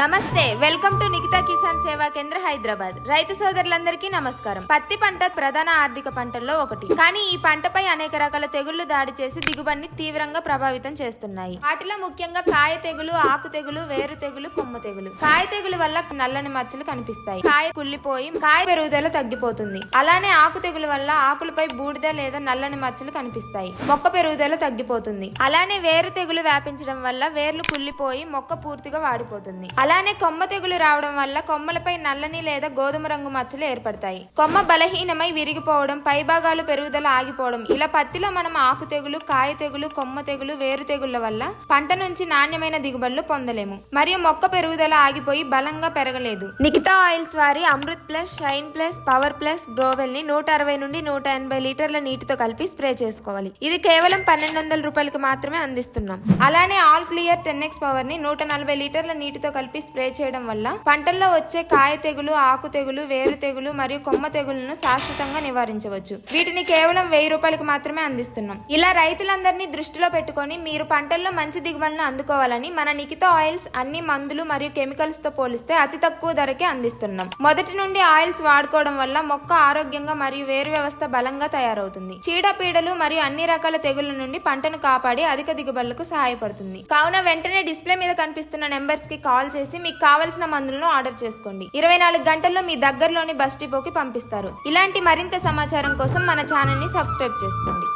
నమస్తే welcome to Nikhita Kisan సేవా కేంద్ర హైదరాబాద్. రైతు సోదరులందరికీ నమస్కారం. పత్తి పంట ప్రధాన ఆర్థిక పంటల్లో ఒకటి. కానీ ఈ పంటపై అనేక రకాల తెగుళ్ళు దాడి చేసి దిగుబడిని తీవ్రంగా ప్రభావితం చేస్తున్నాయి. వాటిలో ముఖ్యంగా కాయ తెగులు ఆకు తెగులు వేరు తెగులు కొమ్మ తెగులు. కాయ తెగులు వల్ల నల్లని మచ్చలు కనిపిస్తాయి. కాయ కుళ్ళిపోయి కాయ పెరుగుదల తగ్గిపోతుంది. అలానే ఆకు తెగులు వల్ల ఆకులపై బూడిద లేదా నల్లని మచ్చలు కనిపిస్తాయి. మొక్క పెరుగుదల తగ్గిపోతుంది. అలానే వేరు తెగులు వ్యాపించడం వల్ల వేర్లు కుళ్ళిపోయి మొక్క పూర్తిగా వాడిపోతుంది. అలానే కొమ్మ తెగులు రావడం వల్ల కొమ్మలపై నల్లని లేదా గోధుమ రంగు మచ్చలు ఏర్పడతాయి. కొమ్మ బలహీనమై విరిగిపోవడం పైభాగాలు పెరుగుదల ఆగిపోవడం. ఇలా పత్తిలో మనం ఆకు తెగులు కాయ తెగులు కొమ్మ తెగులు వేరు తెగుళ్ళ వల్ల పంట నుంచి నాణ్యమైన దిగుబడులు పొందలేము. మరియు మొక్క పెరుగుదల ఆగిపోయి బలంగా పెరగలేదు. నిఖితా ఆయిల్స్ వారి Amrit plus shine plus power plus గ్రోవెల్ని నూట అరవై నుండి నూట ఎనభై లీటర్ల నీటితో కలిపి స్ప్రే చేసుకోవాలి. ఇది కేవలం పన్నెండు వందల రూపాయలకి మాత్రమే అందిస్తున్నాం. అలానే ఆల్ క్లియర్ టెన్ ఎక్స్ పవర్ని నూట నలభై లీటర్ల నీటితో కలిపి స్ప్రే చేయడం వల్ల పంటల్లో వచ్చే కాయ తెగులు ఆకు తెగులు వేరు తెగులు మరియు కొమ్మ తెగులను శాశ్వతంగా నివారించవచ్చు. వీటిని కేవలం వెయ్యి రూపాయలకు మాత్రమే అందిస్తున్నాం. ఇలా రైతులందరినీ దృష్టిలో పెట్టుకొని మీరు పంటల్లో మంచి దిగుబడులను అందుకోవాలని మన నిఖిత ఆయిల్స్ అన్ని మందులు మరియు కెమికల్స్తో పోలిస్తే అతి తక్కువ ధరకే అందిస్తున్నాం. మొదటి నుండి ఆయిల్స్ వాడుకోవడం వల్ల మొక్క ఆరోగ్యంగా మరియు వేరు వ్యవస్థ బలంగా తయారవుతుంది. చీడపీడలు మరియు అన్ని రకాల తెగుళ్ళ నుండి పంటను కాపాడి అధిక దిగుబడులకు సహాయపడుతుంది. కావున వెంటనే డిస్ప్లే మీద కనిపిస్తున్న నెంబర్స్కి కాల్ చేసి మీకు కావలసిన మందులను ఆర్డర్ చేసుకోండి. ఇరవై నాలుగు గంటల్లో మీ దగ్గరలోని బస్ డిపోకి పంపిస్తారు. ఇలాంటి మరింత సమాచారం కోసం మన ఛానల్ని సబ్స్క్రైబ్ చేసుకోండి.